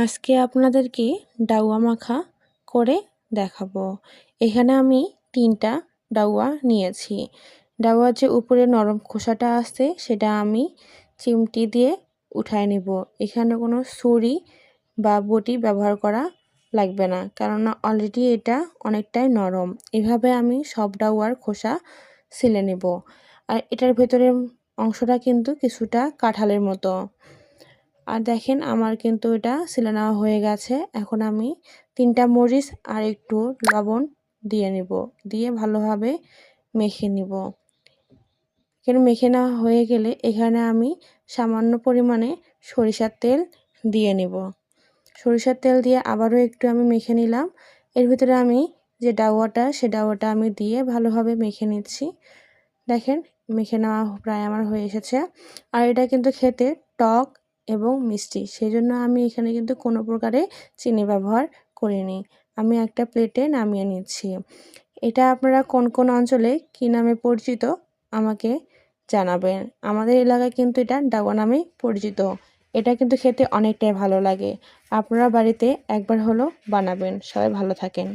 আজকে আপনাদেরকে ডাউয়া মাখা করে দেখাবো। এখানে আমি তিনটা ডাউয়া নিয়েছি। ডাউয়ার যে উপরে নরম খোসাটা আছে, সেটা আমি চিমটি দিয়ে উঠায় নিব। এখানে কোনো ছুরি বা বটি ব্যবহার করা লাগবে না কেননা অলরেডি এটা অনেকটাই নরম। এভাবে আমি সব ডাউয়ার খোসা ছিলে নেব। আর এটার ভেতরের অংশটা কিন্তু কিছুটা কাঁঠালের মতো। আর দেখেন আমার কিন্তু এটা সিলে নেওয়া হয়ে গেছে। এখন আমি তিনটা মরিচ আর একটু লবণ দিয়ে নিব, দিয়ে ভালোভাবে মেখে নিব। এখানে মেখে নেওয়া হয়ে গেলে এখানে আমি সামান্য পরিমাণে সরিষার তেল দিয়ে নিব। সরিষার তেল দিয়ে আবারও একটু আমি মেখে নিলাম। এর ভিতরে আমি যে ডাওয়াটা সে ডাওয়াটা আমি দিয়ে ভালোভাবে মেখে নিচ্ছি। দেখেন, মেখে নেওয়া প্রায় আমার হয়ে এসেছে। আর এটা কিন্তু খেতে টক এবং মিষ্টি। সেই জন্য আমি এখানে কিন্তু কোনো প্রকারে চিনি ব্যবহার করিনি। আমি একটা প্লেটে নামিয়ে নিচ্ছি। এটা আপনারা কোন কোন অঞ্চলে কী নামে পরিচিত আমাকে জানাবেন। আমাদের এলাকায় কিন্তু এটা ডাগো নামে পরিচিত। এটা কিন্তু খেতে অনেকটাই ভালো লাগে। আপনারা বাড়িতে একবার হলো বানাবেন। সবাই ভালো থাকেন।